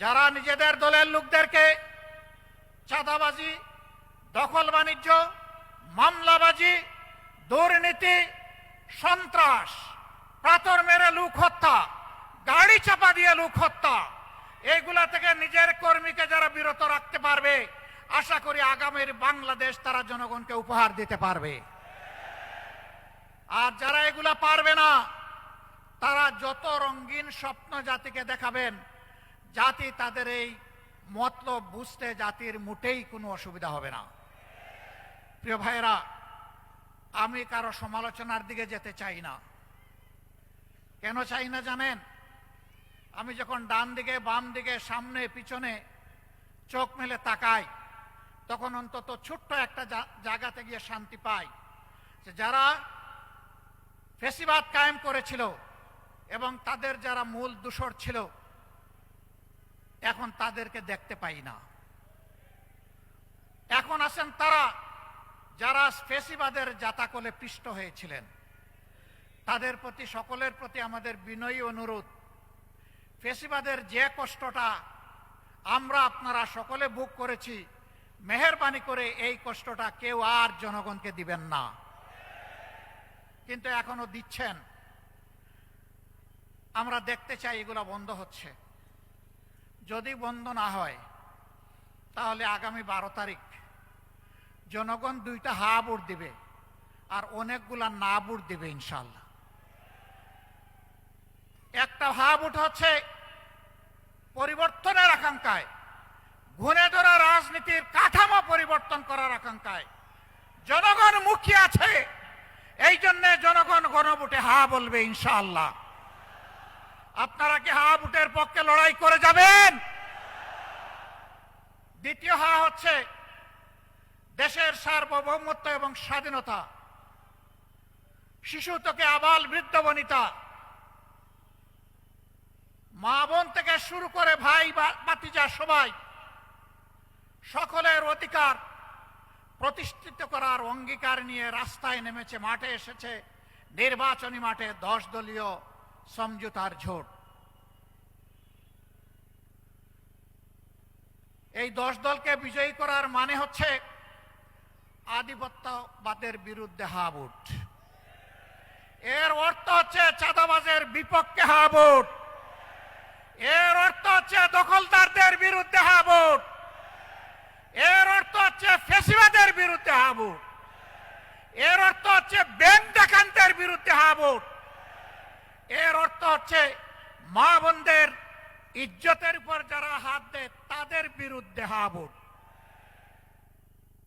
যারা নিজেদের দলের লোকদেরকে চাঁদাবাজি, দখল বাণিজ্য, মামলাবাজি, দুর্নীতি, সন্ত্রাস, পাথর মেরে লোক হত্যা, গাড়ি চাপা দিয়ে লুক হত্যা এইগুলা থেকে নিজের কর্মীকে যারা বিরত রাখতে পারবে, আশা করি আগামীর বাংলাদেশ তারা জনগণকে উপহার দিতে পারবে। আর যারা এগুলা পারবে না, তারা যত রঙিন স্বপ্ন জাতিকে দেখাবেন জাতি তাদের এই মতলব বুঝতে জাতির মোটেই কোনো অসুবিধা হবে না। প্রিয় ভাইয়েরা, আমি কারও সমালোচনার দিকে যেতে চাই না। কেন চাই না জানেন? আমি যখন ডান দিকে, বাম দিকে, সামনে, পিছনে চোখ মেলে তাকাই, তখন অন্তত ছোট্ট একটা জায়গাতে গিয়ে শান্তি পাই যে যারা ফেসিবাদ কায়েম করেছিল এবং তাদের যারা মূল দূষর ছিল এখন তাদেরকে দেখতে পাই না। এখন আছেন তারা, যারা ফেসিবাদের জাতাকলে পিষ্ট হয়েছিলেন। তাদের প্রতি, সকলের প্রতি আমাদের বিনয়ী অনুরোধ, ফেসিবাদের যে কষ্টটা আমরা আপনারা সকলে ভোগ করেছি, মেহরবানি করে এই কষ্টটা কেউ আর জনগণকে দিবেন না। কিন্তু এখনও দিচ্ছেন। আমরা দেখতে চাই এগুলো বন্ধ হচ্ছে। যদি বন্ধ না হয়, তাহলে আগামী বারো তারিখ জনগণ দুইটা হা ভোট দিবে আর অনেকগুলা না ভোট দিবে ইনশাল্লাহ একটা হা ভোট হচ্ছে পরিবর্তনের আকাঙ্ক্ষায় ঘুরে ধরা রাজনীতির কাঠামো পরিবর্তন করার আকাঙ্ক্ষায় জনগণ মুখী আছে এই জন্য জনগণ গণভোটে হা বলবে ইনশাআল্লাহ। আপনারা কি হা ভোটের পক্ষে লড়াই করে যাবেন? দ্বিতীয় হা হচ্ছে দেশের সার্বভৌমত্ব এবং স্বাধীনতা। শিশু থেকে আবাল বৃদ্ধ বনিতা। মা বোন থেকে শুরু করে ভাই বা- ভাতিজা সবাই সকলের অধিকার প্রতিষ্ঠিত করার অঙ্গীকার নিয়ে রাস্তায় নেমেছে, মাঠে এসেছে নির্বাচনী মাঠে দশ দলীয় সমঝোতার ঝোট এই দশ দলকে বিজয়ী করার মানে হচ্ছে আধিপত্যবাদের বিরুদ্ধে হা ভোট এর অর্থ হচ্ছে চাঁদাবাজের বিপক্ষে হা ভোট এর অর্থ হচ্ছে দখলদারদের বিরুদ্ধে হা ভোট এর অর্থ হচ্ছে ফেসিবাদের বিরুদ্ধে হা ভোট এর অর্থ হচ্ছে ব্যাংক ডাকানদের বিরুদ্ধে হা অর্থ হচ্ছে মা বোনদের ইজ্জতের উপর যারা হাত দেয় তাদের বিরুদ্ধে হা ভোট